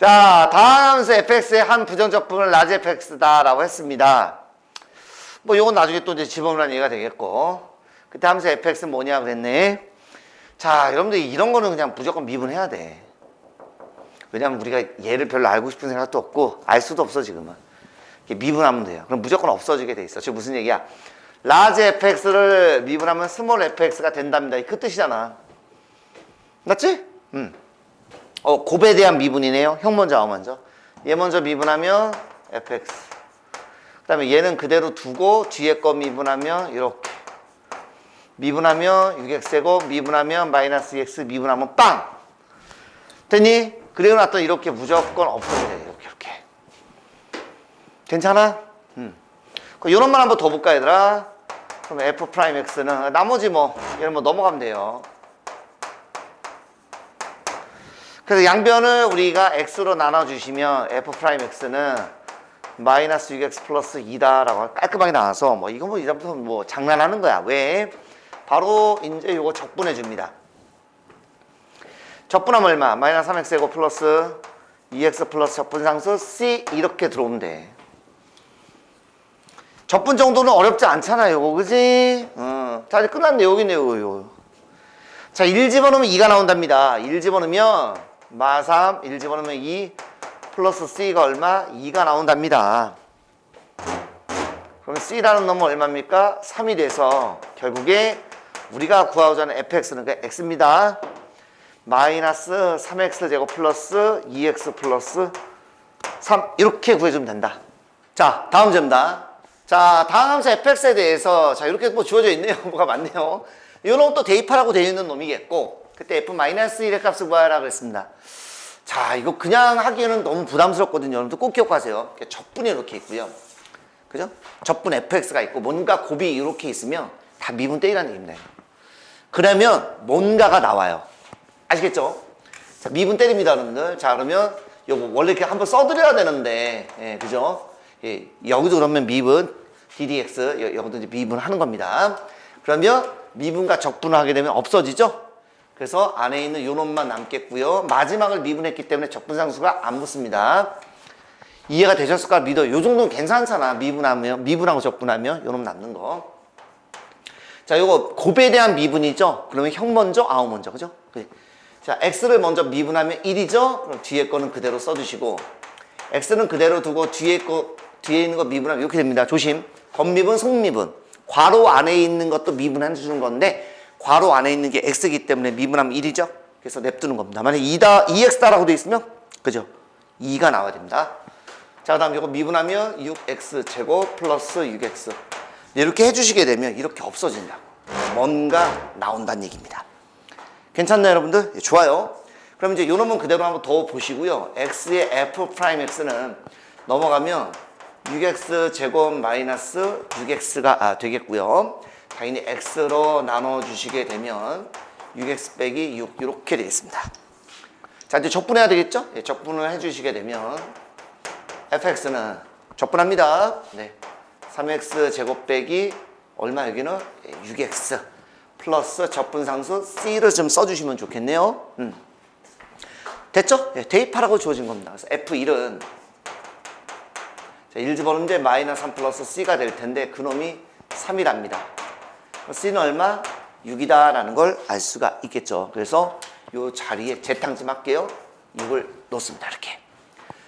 자, 다음 함수 fx의 한 부정적분을 라지 fx다라고 했습니다. 뭐 요건 나중에 또 이제 집어넣으란 얘기가 되겠고 그때 함수 fx는 뭐냐 그랬네. 자, 여러분들 이런 거는 그냥 무조건 미분해야 돼. 왜냐면 우리가 얘를 별로 알고 싶은 생각도 없고 알 수도 없어 지금은. 미분하면 돼요. 그럼 무조건 없어지게 돼 있어. 지금 무슨 얘기야? 라지 fx를 미분하면 스몰 fx가 된답니다. 그 뜻이잖아. 맞지? 음. 어, 곱에 대한 미분이네요. 형 먼저, 아우 먼저. 얘 먼저 미분하면 fx. 그 다음에 얘는 그대로 두고 뒤에 거 미분하면 이렇게. 미분하면 6x고 미분하면 마이너스 2x 미분하면 빵! 됐니? 그리고 나또 이렇게 무조건 없어져야 돼. 이렇게, 이렇게. 괜찮아? 음. 그 요런만 한번 더 볼까, 얘들아? 그럼 f 프라임 x는 나머지 뭐, 얘는 뭐 넘어가면 돼요. 그래서 양변을 우리가 x로 나눠주시면 f 프라임 x는 마이너스 6x 플러스 2다라고 깔끔하게 나와서 뭐 이거 뭐 이제부터 뭐 장난하는 거야. 왜? 바로 이제 요거 적분해 줍니다. 적분하면 얼마? 마이너스 3x고 플러스 2x 플러스 적분상수 c 이렇게 들어오면 돼. 적분 정도는 어렵지 않잖아요. 요거 그지? 어. 자 이제 끝났네. 여기 있네. 요거, 요거. 자, 1 집어넣으면 2가 나온답니다. 1 집어넣으면 마 3, 1 집어넣으면 2 플러스 C가 얼마? 2가 나온답니다. 그럼 C라는 놈은 얼마입니까? 3이 돼서 결국에 우리가 구하고자 하는 fx는 그 x입니다. 마이너스 3x 제곱 플러스 2x 플러스 3 이렇게 구해주면 된다. 자, 다음 점다. 자, 다음 함수 fx에 대해서 자 이렇게 뭐 주어져 있네요. 뭐가 많네요. 이런 또 대입하라고 되어 있는 놈이겠고 그때 f-1의 값을 구하라 그랬습니다. 자, 이거 그냥 하기에는 너무 부담스럽거든요. 여러분들 꼭 기억하세요. 적분이 이렇게 있고요. 그죠? 적분 fx가 있고 뭔가 곱이 이렇게 있으면 다 미분 떼이라는 얘기입니다. 그러면 뭔가가 나와요. 아시겠죠? 자, 미분 때립니다, 여러분들. 자, 그러면 요거 원래 이렇게 한번 써드려야 되는데, 예, 그죠? 예, 여기도 그러면 미분, ddx, 여- 여기도 이제 미분 하는 겁니다. 그러면 미분과 적분을 하게 되면 없어지죠? 그래서 안에 있는 요 놈만 남겠고요. 마지막을 미분했기 때문에 적분상수가 안 붙습니다. 이해가 되셨을까 믿어요. 요 정도는 괜찮잖아. 미분하면, 미분하고 적분하면 요놈 남는 거. 자, 요거 곱에 대한 미분이죠. 그러면 형 먼저, 아우 먼저, 그죠? 그래. 자, x를 먼저 미분하면 1이죠. 그럼 뒤에 거는 그대로 써주시고, x는 그대로 두고 뒤에 거 뒤에 있는 거 미분하면 이렇게 됩니다. 조심. 겉미분, 속미분. 괄호 안에 있는 것도 미분해 주는 건데 괄호 안에 있는 게 x이기 때문에 미분하면 1이죠. 그래서 냅두는 겁니다. 만약에 2다, 2x다라고 돼 있으면 그죠? 2가 나와야 됩니다. 자, 그다음 이거 미분하면 6x 제곱 플러스 6x 이렇게 해주시게 되면 이렇게 없어진다고 뭔가 나온다는 얘기입니다. 괜찮나요, 여러분들? 예, 좋아요. 그럼 이제 요 놈은 그대로 한번 더 보시고요. x의 f 프라임 x는 넘어가면 6x 제곱 마이너스 6x가 아, 되겠고요. 당연히 x로 나눠 주시게 되면 6x 빼기 6 이렇게 되겠습니다. 자, 이제 적분해야 되겠죠? 예, 적분을 해 주시게 되면 fx는 적분합니다. 네. 3x 제곱 빼기 얼마 여기는 6x 플러스 적분상수 c를 좀 써주시면 좋겠네요. 음. 됐죠? 예, 대입하라고 주어진 겁니다. 그래서 f1은 자, 1 집어넣는데 마이너스 3 플러스 c가 될 텐데 그놈이 3이랍니다. C는 얼마? 6이다라는 걸 알 수가 있겠죠. 그래서 이 자리에 재탕 좀 할게요. 6을 놓습니다. 이렇게.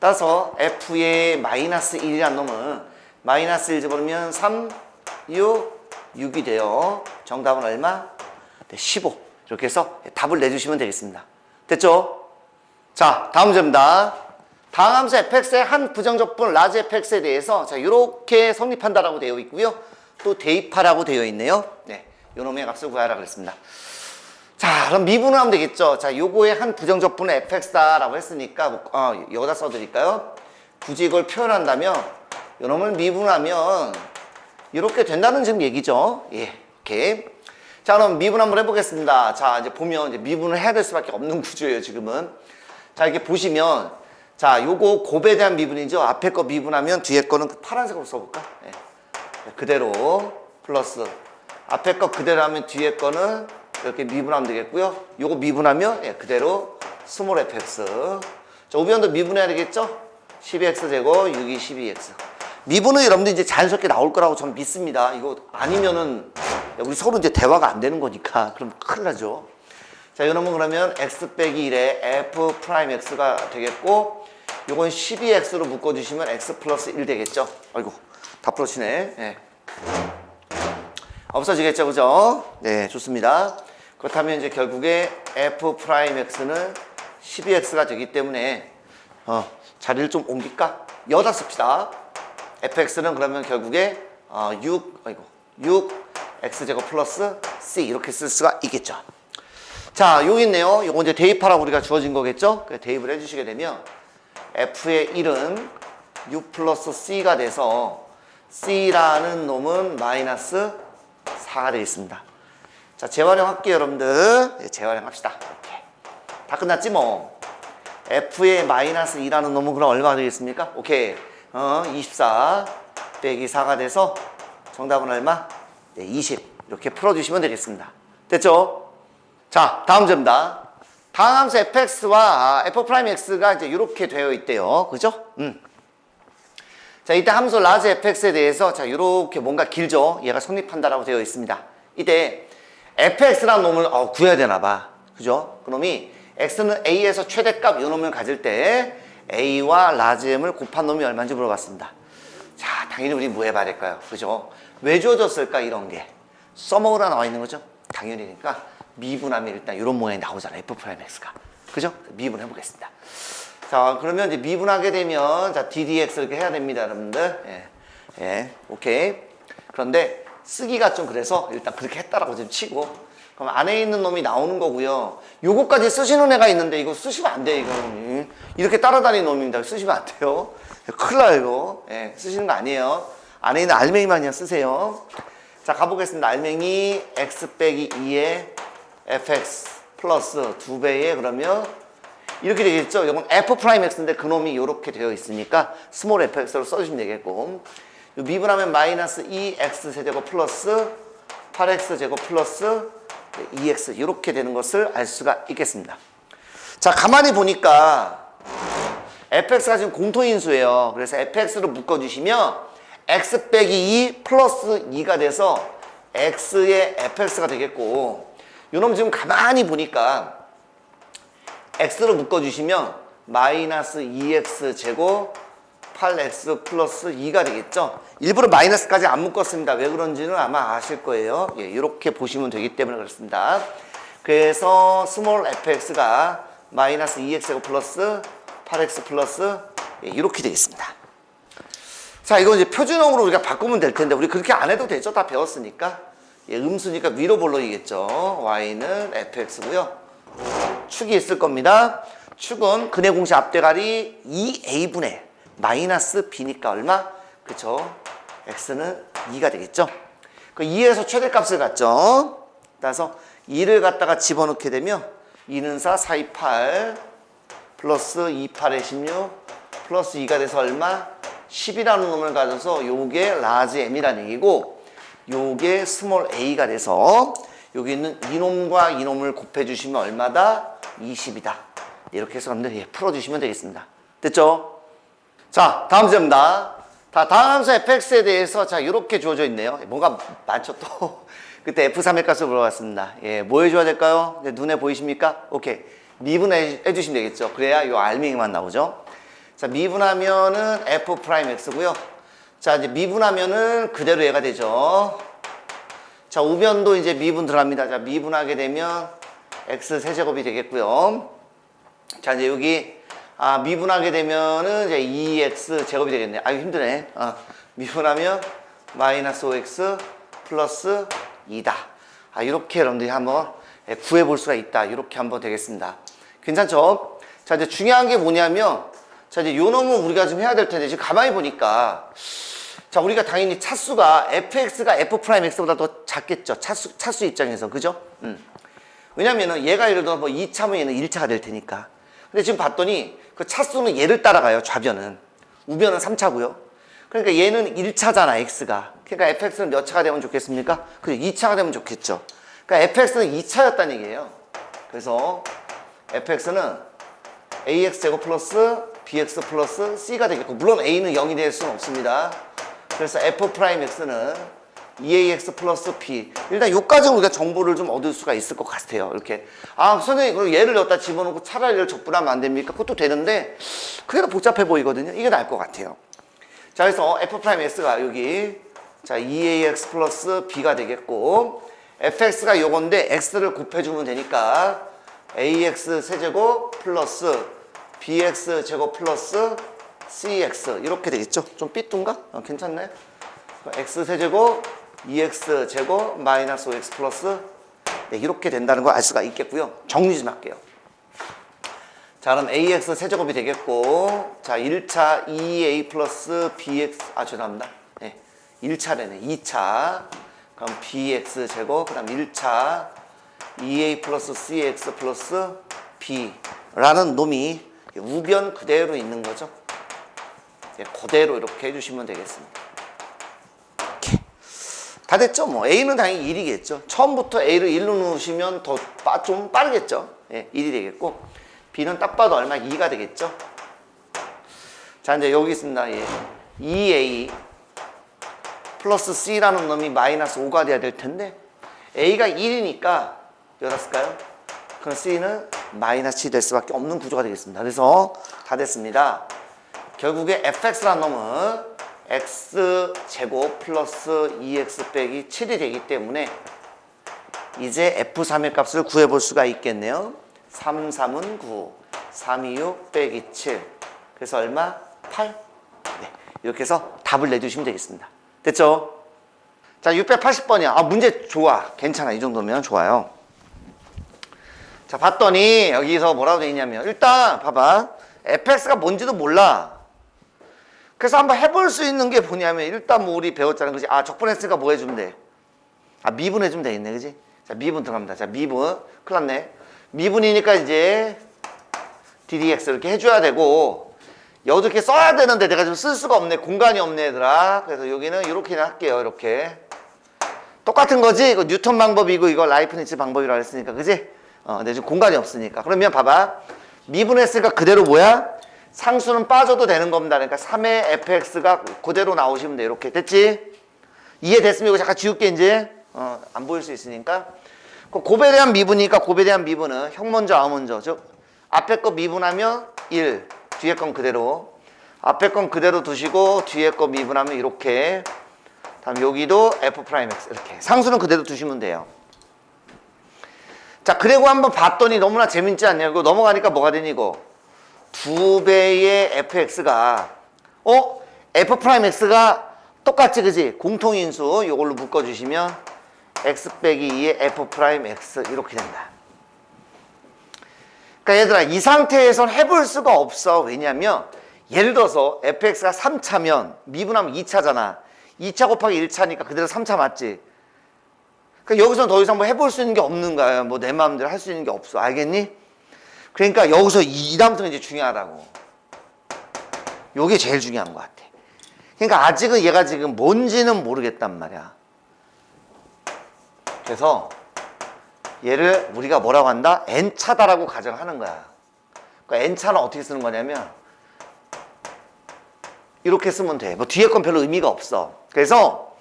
따라서 f의 마이너스 1이라는 놈은 마이너스 1 집어넣으면 3, 6, 6이 돼요. 정답은 얼마? 네, 15. 이렇게 해서 답을 내주시면 되겠습니다. 됐죠? 자, 다음 문제입니다. 다음 함수 fx의 한 부정적분 라지 fx에 대해서 자, 이렇게 성립한다라고 되어 있고요. 또 대입하라고 되어 있네요. 네, 요놈의 값을 구하라 그랬습니다. 자, 그럼 미분을 하면 되겠죠. 자, 요거의 한 부정적분은 fx다라고 했으니까 뭐, 어, 여기다 써드릴까요? 굳이 이걸 표현한다면 요놈을 미분하면 이렇게 된다는 지금 얘기죠. 예, 이렇게. 자, 그럼 미분 한번 해보겠습니다. 자, 이제 보면 이제 미분을 해야 될 수밖에 없는 구조예요, 지금은. 자, 이렇게 보시면 자, 요거 곱에 대한 미분이죠. 앞에 거 미분하면 뒤에 거는 그 파란색으로 써볼까? 예. 그대로 플러스 앞에 거 그대로 하면 뒤에 거는 이렇게 미분하면 되겠고요. 요거 미분하면 예, 그대로 스몰 fx 자, 우변도 미분해야 되겠죠? 12x 제곱 6이 12x. 미분은 여러분들 이제 자연스럽게 나올 거라고 저는 믿습니다. 이거 아니면은 우리 서로 이제 대화가 안 되는 거니까 그럼 큰일 나죠. 자, 여러분 그러면 x 빼기 1에 f 프라임 x가 되겠고 요건 12x로 묶어 주시면 x 플러스 1 되겠죠. 아이고 다 풀어지네. 예. 없어지겠죠, 그죠? 네, 좋습니다. 그렇다면 이제 결국에 f 프라임 x는 12x가 되기 때문에 어, 자리를 좀 옮길까? 여다 씁시다. fx는 그러면 결국에 어, 6, 아이고, 6 x제곱 플러스 c 이렇게 쓸 수가 있겠죠. 자, 여기 있네요. 요거 이제 대입하라고 우리가 주어진 거겠죠? 그 대입을 해주시게 되면 f의 1은 6 플러스 c가 돼서 c라는 놈은 마이너스 4가 되겠습니다. 자, 재활용할게요, 여러분들. 예, 재활용합시다. 이렇게. 다 끝났지 뭐. f의 마이너스 2라는 놈은 그럼 얼마가 되겠습니까? 오케이. 어, 24 빼기 4가 돼서 정답은 얼마? 네, 20. 이렇게 풀어주시면 되겠습니다. 됐죠? 자, 다음 점입니다. 다음 함수 fx와 f 프라임 x가 이제 이렇게 되어 있대요. 그죠? 음. 자, 이때 함수 라지 fx에 대해서 자, 이렇게 뭔가 길죠? 얘가 성립한다라고 되어 있습니다. 이때 fx라는 놈을 어, 구해야 되나 봐. 그죠? 그놈이 x는 a에서 최대값 이 놈을 가질 때 a와 라지 m을 곱한 놈이 얼마인지 물어봤습니다. 자, 당연히 우리 뭐 해봐야 될까요? 그죠? 왜 주어졌을까? 이런 게. 써먹으라 나와 있는 거죠? 당연히니까 미분하면 일단 이런 모양이 나오잖아요. f 프라임 x가. 그죠? 미분해 보겠습니다. 자, 그러면 이제 미분하게 되면 자, ddx 이렇게 해야 됩니다, 여러분들. 예. 예. 오케이. 그런데 쓰기가 좀 그래서 일단 그렇게 했다라고 좀 치고 그럼 안에 있는 놈이 나오는 거고요. 요거까지 쓰시는 애가 있는데 이거 쓰시면 안 돼요, 이거는. 이렇게 따라다니는 놈입니다. 쓰시면 안 돼요. 큰일 나요, 이거. 예, 쓰시는 거 아니에요. 안에 있는 알맹이만 그냥 쓰세요. 자, 가보겠습니다. 알맹이 x 빼기 2에 fx 플러스 2배에 그러면 이렇게 되겠죠. 이건 f 프라임 x인데 그놈이 이렇게 되어 있으니까 스몰 fx로 써주시면 되겠고 요 미분하면 마이너스 2x 세제곱 플러스 8x 제곱 플러스 2x 이렇게 되는 것을 알 수가 있겠습니다. 자 가만히 보니까 fx가 지금 공통인수예요. 그래서 fx로 묶어주시면 x 빼기 2 플러스 2가 돼서 x의 fx가 되겠고 요놈 지금 가만히 보니까 x로 묶어주시면 마이너스 2x 제곱 8x 플러스 2가 되겠죠. 일부러 마이너스까지 안 묶었습니다. 왜 그런지는 아마 아실 거예요. 예, 이렇게 보시면 되기 때문에 그렇습니다. 그래서 스몰 fx가 마이너스 2x 제곱 플러스 8x 플러스 예, 이렇게 되겠습니다. 자, 이거 이제 표준형으로 우리가 바꾸면 될 텐데 우리 그렇게 안 해도 되죠. 다 배웠으니까. 예, 음수니까 위로 볼록이겠죠. y는 fx고요. 축이 있을 겁니다. 축은 근의 공식 앞대가리 2a분의 마이너스 b니까 얼마? 그쵸? x는 2가 되겠죠? 그 2에서 최대값을 갖죠? 따라서 2를 갖다가 집어넣게 되면 2는 4, 4, 2, 8 플러스 2, 8에 16 플러스 2가 돼서 얼마? 10이라는 놈을 가져서 요게 라지 m이라는 얘기고 요게 스몰 a가 돼서 여기 있는 이놈과 이놈을 곱해주시면 얼마다? 20이다. 이렇게 해서 여러분들 예, 풀어주시면 되겠습니다. 됐죠? 자, 다음 주제입니다. 다, 다음 함수 fx에 대해서 자, 이렇게 주어져 있네요. 뭔가 많죠, 또. 그때 f3의 값을 물어봤습니다. 예, 뭐 해줘야 될까요? 이제 눈에 보이십니까? 오케이. 미분해 주시면 되겠죠. 그래야 요 알맹이만 나오죠. 자, 미분하면은 f 프라임 x고요. 자, 이제 미분하면은 그대로 얘가 되죠. 자, 우변도 이제 미분 들어갑니다. 자, 미분하게 되면 x 세제곱이 되겠고요. 자, 이제 여기 아, 미분하게 되면은 이제 2x 제곱이 되겠네. 아유, 힘드네. 아, 미분하면 마이너스 5x 플러스 2다. 아, 이렇게 여러분들이 한번 예, 구해 볼 수가 있다. 이렇게 한번 되겠습니다. 괜찮죠? 자, 이제 중요한 게 뭐냐면 자, 이제 요 놈은 우리가 좀 해야 될 텐데 지금 가만히 보니까 자, 우리가 당연히 차수가 fx가 f 프라임 x보다 더 작겠죠. 차수, 차수 입장에서. 그죠? 음. 왜냐면은 얘가 예를 들어 뭐 2차면 얘는 1차가 될 테니까. 근데 지금 봤더니 그 차수는 얘를 따라가요. 좌변은. 우변은 3차고요. 그러니까 얘는 1차잖아, x가. 그러니까 fx는 몇 차가 되면 좋겠습니까? 그죠? 2차가 되면 좋겠죠. 그러니까 fx는 2차였다는 얘기예요. 그래서 fx는 ax 제곱 플러스 bx 플러스 c가 되겠고 물론 a는 0이 될 수는 없습니다. 그래서 f 프라임 x는 2ax 플러스 b 일단 요까지는 우리가 정보를 좀 얻을 수가 있을 것 같아요. 이렇게 아 선생님 그럼 얘를 여기다 집어넣고 차라리 얘를 적분하면 안 됩니까? 그것도 되는데 그래도 복잡해 보이거든요. 이게 나을 것 같아요. 자 그래서 f 프라임 x가 여기 자 2ax 플러스 b가 되겠고 fx가 요건데 x를 곱해주면 되니까 ax 세제곱 플러스 bx 제곱 플러스 cx 이렇게 되겠죠? 좀 삐뚤가? 어, 괜찮나요? x 세제곱 2x 제곱 마이너스 5x 플러스 네, 이렇게 된다는 걸 알 수가 있겠고요. 정리 좀 할게요. 자 그럼 ax 세제곱이 되겠고 자 1차 2a 플러스 bx 아 죄송합니다. 네, 1차래네 2차 그럼 bx 제곱 그 다음 1차 2a 플러스 cx 플러스 b라는 놈이 우변 그대로 있는 거죠. 네, 그대로 이렇게 해주시면 되겠습니다. 다 됐죠? 뭐 A는 당연히 1이겠죠. 처음부터 A를 1로 넣으시면 더 좀 빠르겠죠. 예, 1이 되겠고 B는 딱 봐도 얼마 2가 되겠죠. 자 이제 여기 있습니다. 예. 2A 플러스 C라는 놈이 마이너스 5가 돼야 될 텐데 A가 1이니까 열었을까요? 그럼 C는 마이너스 7 될 수밖에 없는 구조가 되겠습니다. 그래서 다 됐습니다. 결국에 fx라는 놈은 x 제곱 플러스 2x 빼기 7이 되기 때문에 이제 f3의 값을 구해볼 수가 있겠네요. 3, 3은 9, 3, 2, 6 빼기 7. 그래서 얼마? 8. 네, 이렇게 해서 답을 내주시면 되겠습니다. 됐죠? 자, 680번이야. 아, 문제 좋아. 괜찮아. 이 정도면 좋아요. 자, 봤더니 여기서 뭐라고 돼 있냐면 일단 봐봐. fx가 뭔지도 몰라. 그래서 한번 해볼 수 있는 게 뭐냐면 일단 뭐 우리 배웠잖아. 그지? 아, 적분했으니까 뭐 해주면 돼? 아, 미분 해주면 되겠네. 그지? 자, 미분 들어갑니다. 자, 미분. 큰일 났네. 미분이니까 이제 ddx 이렇게 해줘야 되고 여기도 이렇게 써야 되는데 내가 좀 쓸 수가 없네. 공간이 없네, 얘들아. 그래서 여기는 이렇게 할게요. 이렇게. 똑같은 거지? 이거 뉴턴 방법이고 이거 라이프니츠 방법이라고 했으니까. 그지? 어, 근데 지금 공간이 없으니까. 그러면 봐봐. 미분했으니까 그대로 뭐야? 상수는 빠져도 되는 겁니다. 그러니까 3의 fx가 그대로 나오시면 돼. 이렇게. 됐지? 이해됐으면 이거 잠깐 지울게, 이제. 어, 안 보일 수 있으니까. 그 곱에 대한 미분이니까 곱에 대한 미분은 형 먼저, 아 먼저. 즉, 앞에 거 미분하면 1. 뒤에 건 그대로. 앞에 건 그대로 두시고, 뒤에 거 미분하면 이렇게. 다음 여기도 f'x. 이렇게. 상수는 그대로 두시면 돼요. 자, 그리고 한번 봤더니 너무나 재밌지 않냐? 이거 넘어가니까 뭐가 되니, 이거? 두 배의 fx가 어? f 프라임 x가 똑같지 그지? 공통인수 이걸로 묶어주시면 x 빼기 2의 f 프라임 x 이렇게 된다. 그러니까 얘들아 이 상태에선 해볼 수가 없어. 왜냐면 예를 들어서 fx가 3차면 미분하면 2차잖아. 2차 곱하기 1차니까 그대로 3차 맞지? 그러니까 여기서 더 이상 뭐 해볼 수 있는 게 없는 거야. 뭐 내 마음대로 할 수 있는 게 없어. 알겠니? 그러니까 여기서 이 다음부터는 이제 중요하다고. 요게 제일 중요한 것 같아. 그러니까 아직은 얘가 지금 뭔지는 모르겠단 말이야. 그래서 얘를 우리가 뭐라고 한다? n차다라고 가정하는 거야. 그러니까 n차는 어떻게 쓰는 거냐면 이렇게 쓰면 돼. 뭐 뒤에 건 별로 의미가 없어. 그래서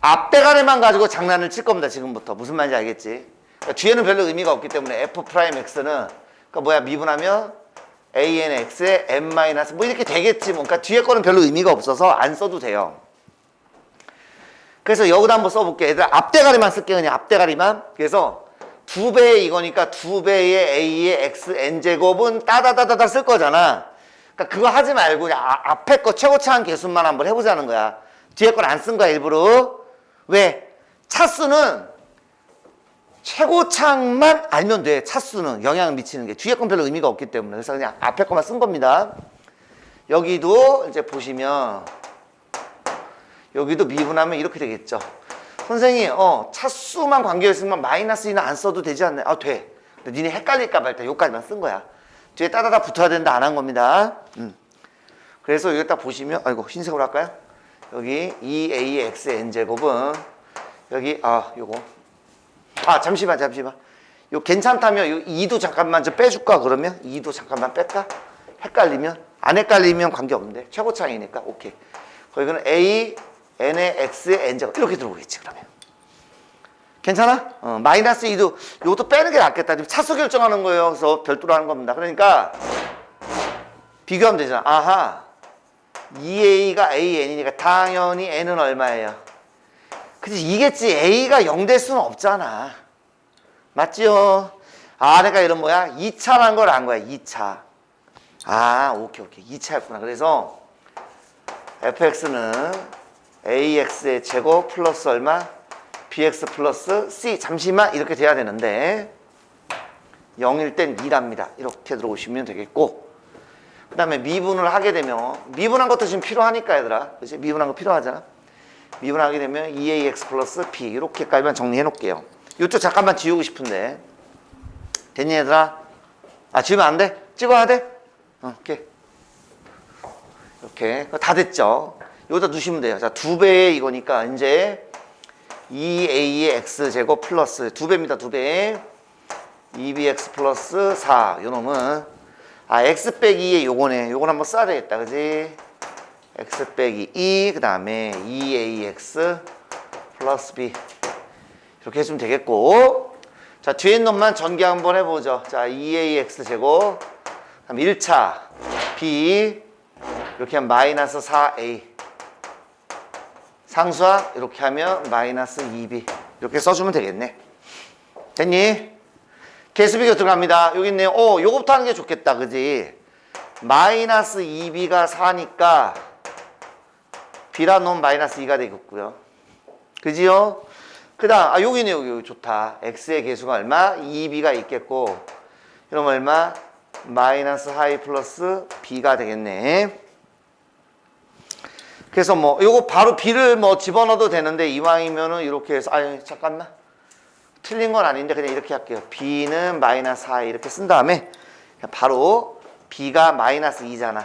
앞대가리만 가지고 장난을 칠 겁니다. 지금부터. 무슨 말인지 알겠지? 그러니까 뒤에는 별로 의미가 없기 때문에 f 프라임 x는 그러니까 뭐야 미분하면 anx에 n 마이너스 뭐 이렇게 되겠지 뭐. 그러니까 뒤에 거는 별로 의미가 없어서 안 써도 돼요. 그래서 여기다 한번 써볼게. 얘들 앞대가리만 쓸게 그냥 앞대가리만. 그래서 두 배의 이거니까 두 배의 a의 x n 제곱은 따다다다다 쓸 거잖아. 그러니까 그거 하지 말고 그냥 아- 앞에 거 최고차한 개수만 한번 해보자는 거야. 뒤에 걸 안 쓴 거야 일부러. 왜? 차수는 최고창만 알면 돼. 차수는 영향을 미치는 게 뒤에 건 별로 의미가 없기 때문에 그래서 그냥 앞에 것만 쓴 겁니다. 여기도 이제 보시면 여기도 미분하면 이렇게 되겠죠. 선생님, 어 차수만 관계였으면 마이너스 2는 안 써도 되지 않나요? 아 돼. 근데 니네 헷갈릴까 봐 일단 여기까지만 쓴 거야. 뒤에 따다다 붙어야 된다 안 한 겁니다. 음. 그래서 여기 딱 보시면 아이고 흰색으로 할까요? 여기 2ax n제곱은 여기 아 요거 아 잠시만 잠시만. 요 괜찮다면 요 2도 잠깐만 좀 빼줄까 그러면? 2도 잠깐만 뺄까? 헷갈리면? 안 헷갈리면 관계없는데? 최고 차이니까? 오케이. 거기는 A N의 X의 N제곱. 이렇게 들어오겠지 그러면. 괜찮아? 어, 마이너스 2도 이것도 빼는 게 낫겠다. 지금 차수 결정하는 거예요. 그래서 별도로 하는 겁니다. 그러니까 비교하면 되잖아. 아하. 2A가 AN이니까 당연히 N은 얼마예요? 그치 이겠지. A가 0 될 수는 없잖아. 맞지요? 아 내가 이런 뭐야? 2차라는 걸 안 거야 2차. 아 오케이 오케이. 2차였구나. 그래서 fx는 ax의 제곱 플러스 얼마? bx 플러스 c. 잠시만 이렇게 돼야 되는데 0일 땐 2랍니다. 이렇게 들어오시면 되겠고. 그 다음에 미분을 하게 되면 미분한 것도 지금 필요하니까 얘들아. 그치? 미분한 거 필요하잖아 미분하게 되면 2ax 플러스 b 이렇게까지만 정리해 놓을게요. 이쪽 잠깐만 지우고 싶은데. 됐니 얘들아? 아 지우면 안 돼? 찍어야 돼? 어, 이렇게. 그거 다 됐죠? 여기다 두시면 돼요. 자 두 배의 이거니까 이제 2a의 x제곱 플러스 두 배입니다 두 배. 2bx 플러스 4 요놈은. 아 x 빼기 2의 요거네. 요건 한번 써야 되겠다. 그지 x 빼기 2 그 다음에 2ax 플러스 b. 이렇게 해주면 되겠고. 자 뒤에 놈만 전개 한번 해보죠. 자 2ax 제곱. 그다음 1차 b. 이렇게 하면 마이너스 4a 상수항 이렇게 하면 마이너스 2b 이렇게 써주면 되겠네. 됐니? 개수비교 들어갑니다. 여기 있네요. 오 요거부터 하는 게 좋겠다. 그지? 마이너스 2b가 4니까 b라 놓으면 마이너스 2가 되겠고요 그지요? 그 다음 아 여기 있네요 여기 좋다 x의 개수가 얼마? 2b가 있겠고 그럼 얼마? 마이너스 하이 플러스 b가 되겠네 그래서 뭐 요거 바로 b를 뭐 집어넣어도 되는데 이왕이면은 이렇게 해서 아유 잠깐만 틀린 건 아닌데 그냥 이렇게 할게요 b는 마이너스 하이 이렇게 쓴 다음에 바로 b가 마이너스 2잖아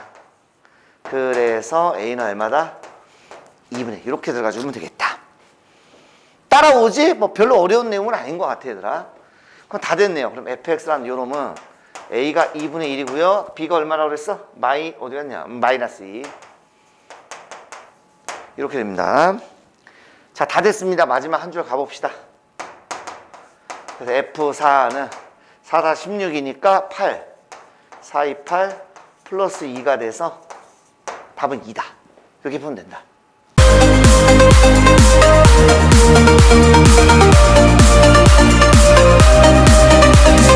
그래서 a는 얼마다? 2분의 이렇게 들어가 주면 되겠다. 따라오지? 뭐 별로 어려운 내용은 아닌 것 같아 얘들아. 그럼 다 됐네요. 그럼 fx라는 요 놈은 a가 2분의 1이고요. B가 얼마라고 그랬어? 마이 어디 갔냐? 마이너스 2 이렇게 됩니다. 자 다 됐습니다. 마지막 한 줄 가봅시다. 그래서 F4는 4, 4, 16이니까 8 4, 2, 8 플러스 2가 돼서 답은 2다. 이렇게 보면 된다